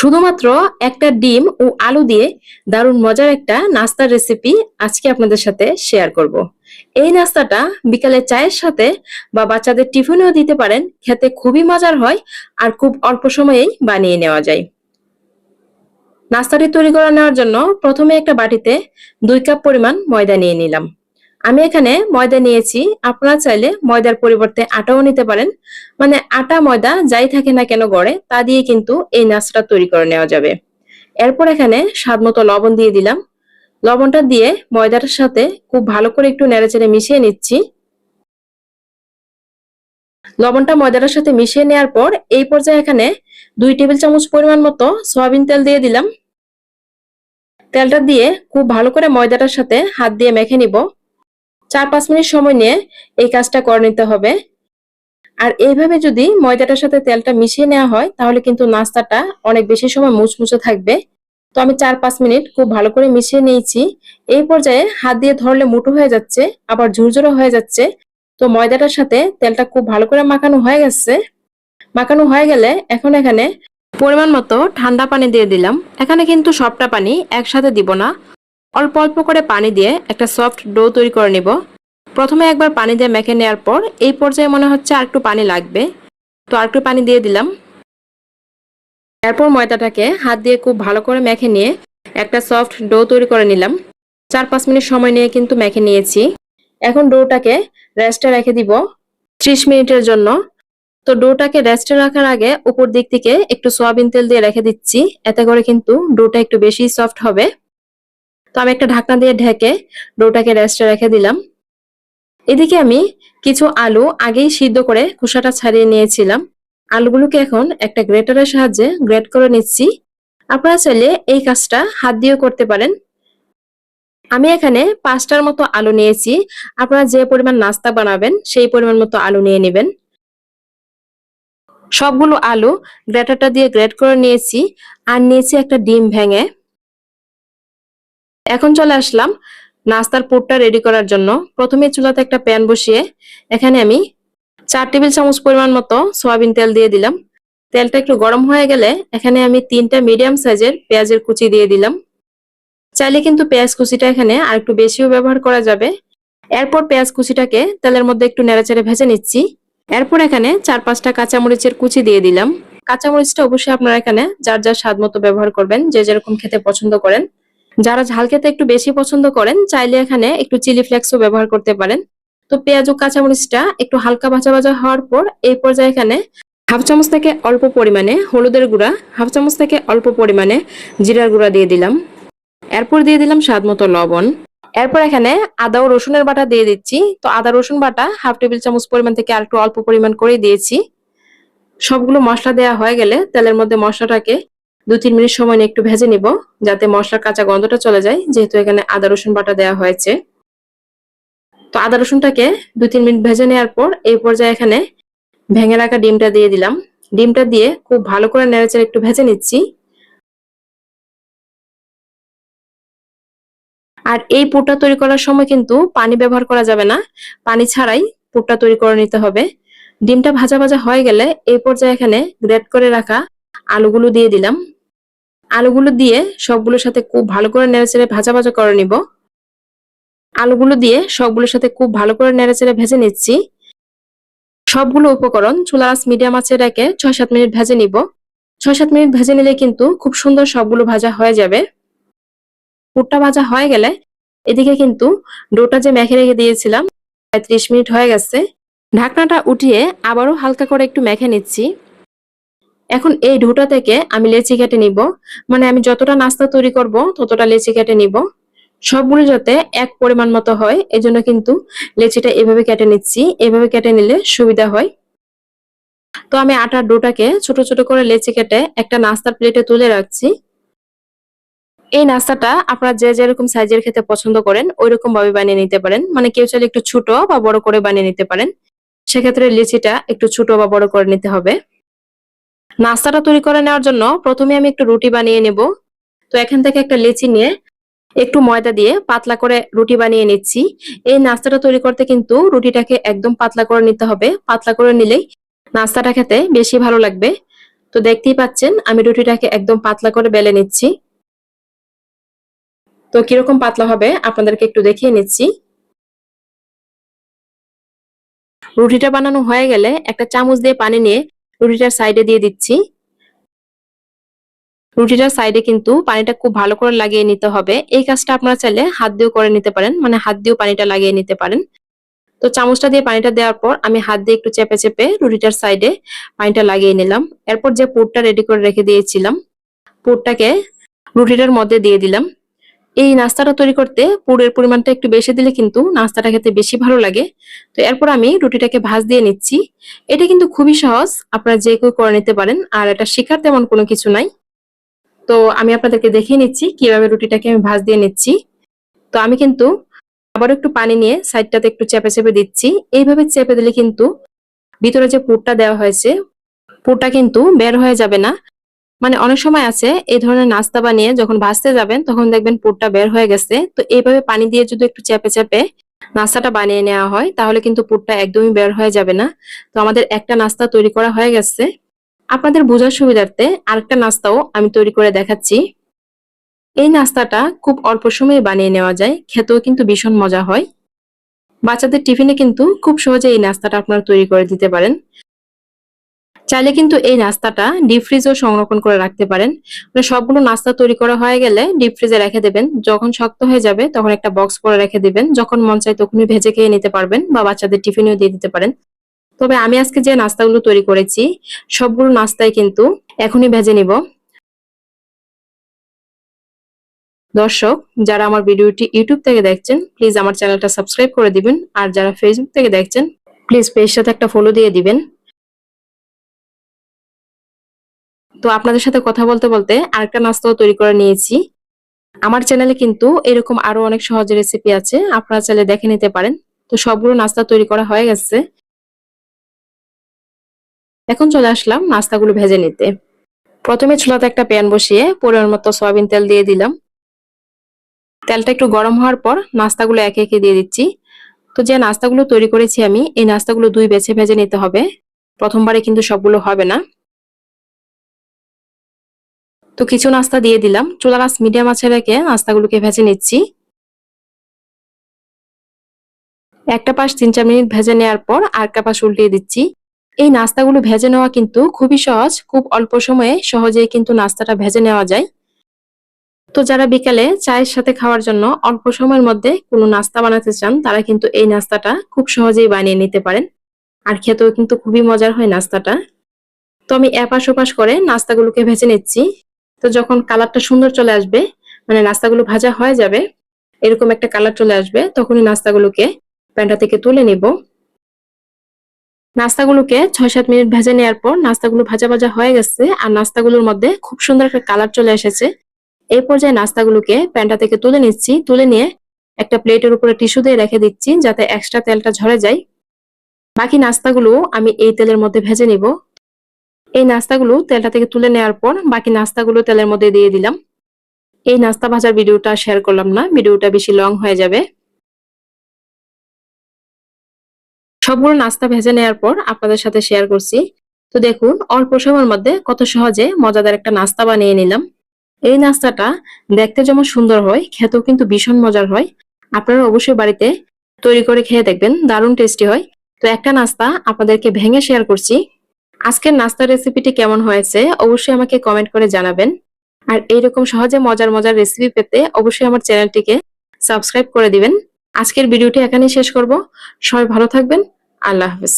শুধুমাত্র একটা ডিম ও আলু দিয়ে দারুণ মজার একটা নাস্তার রেসিপি আজকে আপনাদের সাথে শেয়ার করব। এই নাস্তাটা বিকালে চায়ের সাথে বা বাচ্চাদের টিফিনেও দিতে পারেন, খেতে খুবই মজার হয় আর খুব অল্প সময়েই বানিয়ে নেওয়া যায় নাস্তাটি তৈরি করে নেওয়ার জন্য প্রথমে একটা বাটিতে দুই কাপ পরিমাণ ময়দা নিয়ে নিলাম আমি এখানে ময়দা নিয়েছি। আপনারা চাইলে ময়দার পরিবর্তে আটাও নিতে পারেন। মানে আটা, ময়দা যাই থাকে না কেন গড়ে, তা দিয়ে কিন্তু এই নাচটা তৈরি করে নেওয়া যাবে। এরপর এখানে স্বাদ মতো লবণ দিয়ে দিলাম। লবণটা দিয়ে ময়দাটার সাথে খুব ভালো করে একটু নেড়েচেড়ে মিশিয়ে নিচ্ছি। লবণটা ময়দাটার সাথে মিশিয়ে নেওয়ার পর এই পর্যায়ে এখানে দুই টেবিল চামচ পরিমাণ মতো সয়াবিন তেল দিয়ে দিলাম। তেলটা দিয়ে খুব ভালো করে ময়দাটার সাথে হাত দিয়ে মেখে নিব। চার পাঁচ মিনিট সময় নিয়ে এই কাজটা করে নিতে হবে। আর এইভাবে যদি ময়দাটার সাথে তেলটা মিশিয়ে নেওয়া হয়, তাহলে কিন্তু নাস্তাটা অনেক বেশি সময় মুচমুচে থাকবে। তো আমি চার পাঁচ মিনিট খুব ভালো করে মিশিয়ে নিয়েছি। এই পর্যায়ে হাত দিয়ে ধরলে মুঠো হয়ে যাচ্ছে, আবার ঝুরঝুরো হয়ে যাচ্ছে। তো ময়দাটার সাথে তেলটা খুব ভালো করে মাখানো হয়ে গেছে। মাখানো হয়ে গেলে এখন এখানে পরিমাণ মতো ঠান্ডা পানি দিয়ে দিলাম। এখানে কিন্তু সবটা পানি একসাথে দিব না। অল্প অল্প করে পানি দিয়ে একটা সফট ডো তৈরি করে নিব। প্রথমে একবার পানি দিয়ে মেখে নেওয়ার পর এই পর্যায়ে মনে হচ্ছে আর একটু পানি লাগবে। তো আর একটু পানি দিয়ে দিলাম। এরপর ময়দাটাকে হাত দিয়ে খুব ভালো করে মেখে নিয়ে একটা সফট ডো তৈরি করে নিলাম। চার পাঁচ মিনিট সময় নিয়ে কিন্তু মেখে নিয়েছি। এখন ডোটাকে রেস্টে রেখে দিব ত্রিশ মিনিটের জন্য। তো ডোটাকে রেস্টে রাখার আগে উপর দিক থেকে একটু সয়াবিন তেল দিয়ে রেখে দিচ্ছি। এতে করে কিন্তু ডোটা একটু বেশি সফট হবে। তো আমি একটা ঢাকনা দিয়ে ঢেকে ডোটাকে রেস্টে রেখে দিলাম। এদিকে আমি কিছু আলু আগেই সিদ্ধ করে খোসাটা ছাড়িয়ে নিয়েছিলাম। আলুগুলোকে এখন একটা গ্রেটারের সাহায্যে গ্রেট করে নিচ্ছি। আপনারা চাইলে এই কাজটা হাত দিয়েও করতে পারেন। আমি এখানে পাঁচটার মতো আলু নিয়েছি। আপনারা যে পরিমাণ নাস্তা বানাবেন সেই পরিমাণ মতো আলু নিয়ে নেবেন। সবগুলো আলু গ্রেটারটা দিয়ে গ্রেট করে নিয়েছি। আর নিয়েছি একটা ডিম ভেঙে। এখন চলে আসলাম নাস্তার পুরটা রেডি করার জন্য। প্রথমে চুলাতে একটা প্যান বসিয়ে এখানে আমি চার টেবিল চামচ পরিমাণ মতো সয়াবিন তেল দিয়ে দিলাম। তেলটা একটু গরম হয়ে গেলে এখানে আমি তিনটা মিডিয়াম সাইজের পেঁয়াজের কুচি দিয়ে দিলাম। চাইলে কিন্তু পেঁয়াজ কুচিটা এখানে আর একটু বেশিও ব্যবহার করা যাবে। এরপর পেঁয়াজ কুচিটাকে তেলের মধ্যে একটু নেড়াচেড়ে ভেজে নিচ্ছি। এরপর এখানে চার পাঁচটা কাঁচামরিচের কুচি দিয়ে দিলাম। কাঁচামরিচটা অবশ্যই আপনারা এখানে যার যার স্বাদ মতো ব্যবহার করবেন, যে যেরকম খেতে পছন্দ করেন। যারা ঝাল খেতে একটু বেশি পছন্দ করেন, চাইলে এখানে একটু চিলি ফ্লেক্সও ব্যবহার করতে পারেন। তো পেঁয়াজ ও কাঁচামরিচটা একটু হালকা ভাজা ভাজা হওয়ার পর এই পর্যায়ে এখানে হাফ চামচ থেকে অল্প পরিমাণে হলুদের গুঁড়া, হাফ চামচ থেকে অল্প পরিমাণে জিরার গুঁড়া দিয়ে দিলাম। এরপর দিয়ে দিলাম স্বাদ মতো লবণ। এরপর এখানে আদা ও রসুনের বাটা দিয়ে দিচ্ছি। তো আদা রসুন বাটা হাফ টেবিল চামচ পরিমাণ থেকে আর একটু অল্প পরিমাণ করে দিয়েছি। সবগুলো মশলা দেওয়া হয়ে গেলে তেলের মধ্যে মশলাটাকে দু তিন মিনিট সময় নিয়ে একটু ভেজে নিব, যাতে মশলার কাঁচা গন্ধটা চলে যায়, যেহেতু এখানে আদা, রসুন বাটা দেওয়া হয়েছে। তো আদা, রসুনটাকে দু তিন মিনিট ভেজে নেওয়ার পর এই পর্যায়ে এখানে ভেঙে রাখা ডিমটা দিয়ে দিলাম। ডিমটা দিয়ে খুব ভালো করে নেড়েচেড়ে একটু ভেজে নিচ্ছি। আর এই পুরটা তৈরি করার সময় কিন্তু পানি ব্যবহার করা যাবে না। পানি ছাড়াই পুরটা তৈরি করে নিতে হবে। ডিমটা ভাজা ভাজা হয়ে গেলে এই পর্যায়ে এখানে গ্রেট করে রাখা আলুগুলো দিয়ে দিলাম। আলুগুলো দিয়ে সবগুলোর সাথে খুব ভালো করে নেড়েচেড়ে ভাজা ভাজা করে নিব। আলুগুলো দিয়ে সবগুলোর সাথে খুব ভালো করে নেড়েচেড়ে ভেজে নিচ্ছি। সবগুলো উপকরণ চুলা মিডিয়াম আঁচে রেখে ছয় সাত মিনিট ভেজে নিব। ছয় সাত মিনিট ভেজে নিলে কিন্তু খুব সুন্দর সবগুলো ভাজা হয়ে যাবে। পুরটা ভাজা হয়ে গেলে এদিকে কিন্তু ডোটা যে মেখে রেখে দিয়েছিলাম, প্রায় ত্রিশ মিনিট হয়ে গেছে। ঢাকনাটা উঠিয়ে আবারও হালকা করে একটু মেখে নিচ্ছি। এখন এই ডোটা থেকে আমি লেচি কেটে নিব। মানে আমি যতটা নাস্তা তৈরি করব, ততটা লেচি কেটে নিব। সবগুলো যাতে এক পরিমাণ মতো হয়, এজন্য কিন্তু লেচিটা এভাবে কেটে নিচ্ছি। এভাবে কেটে নিলে সুবিধা হয়। তো আমি আটার ডোটাকে ছোট ছোট করে লেচি কেটে একটা নাস্তার প্লেটে তুলে রাখছি। এই নাস্তাটা আপনারা যে যেরকম সাইজের খেতে পছন্দ করেন ওই রকম ভাবে বানিয়ে নিতে পারেন। মানে কেউ চাইলে একটু ছোট বা বড় করে বানিয়ে নিতে পারেন। সেক্ষেত্রে লিচিটা একটু ছোট বা বড় করে নিতে হবে। নাস্তাটা তৈরি করে নেওয়ার জন্য প্রথমে আমি একটু রুটি বানিয়ে নেব। তো এখান থেকে একটা লেচি নিয়ে একটু ময়দা দিয়ে পাতলা করে রুটি বানিয়ে নিচ্ছি। এই নাস্তাটা তৈরি করতে কিন্তু রুটিটাকে একদম পাতলা করে নিতে হবে। পাতলা করে নিলেই নাস্তাটা খেতে বেশি ভালো লাগবে। তো দেখতেই পাচ্ছেন, আমি রুটিটাকে একদম পাতলা করে বেলে নিচ্ছি। তো কীরকম পাতলা হবে আপনাদেরকে একটু দেখিয়ে নিচ্ছি। রুটিটা বানানো হয়ে গেলে একটা চামচ দিয়ে পানি নিয়ে রুটিটার সাইডে দিয়ে দিচ্ছি। রুটিটার সাইডে কিন্তু পানিটা খুব ভালো করে লাগিয়ে নিতে হবে। এই কাজটা আপনারা চাইলে হাত দিয়েও করে নিতে পারেন মানে হাত দিয়েও পানিটা লাগিয়ে নিতে পারেন। তো চামচটা দিয়ে পানিটা দেওয়ার পর আমি হাত দিয়ে একটু চেপে চেপে রুটিটার সাইডে পানিটা লাগিয়ে নিলাম। এরপর যে পুরটা রেডি করে রেখে দিয়েছিলাম, পুরটাকে রুটিটার মধ্যে দিয়ে দিলাম। এই নাস্তাটা তৈরি করতে পুরের পরিমাণটা একটু বেশি দিলে কিন্তু নাস্তাটা খেতে বেশি ভালো লাগে। তো এরপর আমি রুটিটাকে ভাজ দিয়ে নিচ্ছি। এটা কিন্তু খুবই সহজ, আপনারা যে কেউ করে নিতে পারেন, আর এটা শেখার তেমন কোনো কিছু নাই। তো আমি আপনাদেরকে দেখিয়ে নিচ্ছি কীভাবে রুটিটাকে আমি ভাজ দিয়ে নিচ্ছি। তো আমি কিন্তু আবার একটু পানি নিয়ে সাইডটাতে একটু চেপে চেপে দিচ্ছি। এইভাবে চেপে দিলে কিন্তু ভিতরে যে পুরটা দেওয়া হয়েছে, পুরটা কিন্তু বের হয়ে যাবে না। মানে অনেক সময় আছে এই ধরনের নাস্তা বানিয়ে যখন ভাজতে যাবেন, তখন দেখবেন পুরটা বের হয়ে গেছে। তো এইভাবে পানি দিয়ে যদি একটু চেপে চেপে নাস্তাটা বানিয়ে নেওয়া হয়, তাহলে কিন্তু পুরটা একদমই বের হয়ে যাবে না। তো আমাদের একটা নাস্তা তৈরি করা হয়ে গেছে। আপনাদের বোঝার সুবিধার্থে আরেকটা নাস্তাও আমি তৈরি করে দেখাচ্ছি। এই নাস্তাটা খুব অল্প সময়ে বানিয়ে নেওয়া যায়, খেতেও কিন্তু ভীষণ মজা হয়। বাচ্চাদের টিফিনে কিন্তু খুব সহজে এই নাস্তাটা আপনারা তৈরি করে দিতে পারেন। চাইলে কিন্তু এই নাস্তাটা ডিপ ফ্রিজেও সংরক্ষণ করে রাখতে পারেন। মানে সবগুলো নাস্তা তৈরি করা হয়ে গেলে ডিপ ফ্রিজে রেখে দেবেন। যখন শক্ত হয়ে যাবে তখন একটা বক্স করে রেখে দিবেন। যখন মন চায় তখনই ভেজে খেয়ে নিতে পারবেন বা বাচ্চাদের টিফিনেও দিয়ে দিতে পারেন। তবে আমি আজকে যে নাস্তাগুলো তৈরি করেছি, সবগুলো নাস্তায় কিন্তু এখনই ভেজে নিব। দর্শক, যারা আমার ভিডিওটি ইউটিউব থেকে দেখছেন প্লিজ আমার চ্যানেলটা সাবস্ক্রাইব করে দিবেন। আর যারা ফেসবুক থেকে দেখছেন প্লিজ সাথে একটা ফলো দিয়ে দিবেন। তো আপনাদের সাথে কথা বলতে বলতে আরেকটা নাস্তাও তৈরি করে নিয়েছি। আমার চ্যানেলে কিন্তু এরকম আরও অনেক সহজ রেসিপি আছে, আপনারা চাইলে দেখে নিতে পারেন। তো সবগুলো নাস্তা তৈরি করা হয়ে গেছে। এখন চলে আসলাম নাস্তাগুলো ভেজে নিতে। প্রথমে চুলাতে একটা প্যান বসিয়ে পরিমাণ মতো সয়াবিন তেল দিয়ে দিলাম। তেলটা একটু গরম হওয়ার পর নাস্তাগুলো একে একে দিয়ে দিচ্ছি। তো যে নাস্তাগুলো তৈরি করেছি আমি, এই নাস্তাগুলো দুই বেছে ভেজে নিতে হবে। প্রথমবারে কিন্তু সবগুলো হবে না। তো কিছু নাস্তা দিয়ে দিলাম। চুলা আঁচ মিডিয়াম আছে রেখে নাস্তাগুলোকে ভেজে নিচ্ছি। একটা পাশ তিন চার মিনিট ভেজে নেওয়ার পর আরেকটা পাশ উল্টিয়ে দিচ্ছি। এই নাস্তাগুলো ভেজে নেওয়া কিন্তু খুবই সহজ, খুব অল্প সময়ে সহজেই কিন্তু নাস্তাটা ভেজে নেওয়া যায়। তো যারা বিকালে চায়ের সাথে খাওয়ার জন্য অল্প সময়ের মধ্যে কোনো নাস্তা বানাতে চান, তারা কিন্তু এই নাস্তাটা খুব সহজেই বানিয়ে নিতে পারেন। আর খেতেও কিন্তু খুবই মজার হয় নাস্তাটা। তো আমি এপাশ ওপাশ করে নাস্তাগুলোকে ভেজে নিচ্ছি। তো যখন কালারটা সুন্দর চলে আসবে মানে নাস্তাগুলো ভাজা হয়ে যাবে, এরকম একটা কালার চলে আসবে, তখনই নাস্তাগুলোকে প্যানটা থেকে তুলে নিব। নাস্তাগুলোকে ছয় সাত মিনিট ভেজে নেওয়ার পর নাস্তাগুলো ভাজা ভাজা হয়ে গেছে আর নাস্তাগুলোর মধ্যে খুব সুন্দর একটা কালার চলে এসেছে। এই পর্যায়ে নাস্তাগুলোকে প্যানটা থেকে তুলে নিচ্ছি, তুলে নিয়ে একটা প্লেটের উপরে টিস্যু দিয়ে রেখে দিচ্ছি যাতে এক্সট্রা তেলটা ঝরে যায়। বাকি নাস্তাগুলো আমি এই তেলের মধ্যে ভেজে নিব। এই নাস্তাগুলো তেলটা থেকে তুলে নেওয়ার পর বাকি নাস্তাগুলো তেলের মধ্যে দিয়ে দিলাম। এই নাস্তা ভাজার ভিডিওটা শেয়ার করলাম না, ভিডিওটা বেশি লং হয়ে যাবে। সবগুলো নাস্তা ভেজে নেওয়ার পর আপনাদের সাথে শেয়ার করছি। তো দেখুন, অল্প সময়ের মধ্যে কত সহজে মজাদার একটা নাস্তা বানিয়ে নিলাম। এই নাস্তাটা দেখতে যেমন সুন্দর হয়, খেতেও কিন্তু ভীষণ মজার হয়। আপনারা অবশ্যই বাড়িতে তৈরি করে খেয়ে দেখবেন, দারুণ টেস্টি হয়। তো একটা নাস্তা আপনাদেরকে ভেঙে শেয়ার করছি। আজকের নাস্তার রেসিপিটি কেমন হয়েছে, অবশ্যই আমাকে কমেন্ট করে জানাবেন। আর এইরকম সহজে মজার মজার রেসিপি পেতে অবশ্যই আমার চ্যানেলটিকে সাবস্ক্রাইব করে দিবেন। আজকের ভিডিওটি এখানেই শেষ করব। সবাই ভালো থাকবেন। আল্লাহ হাফিজ।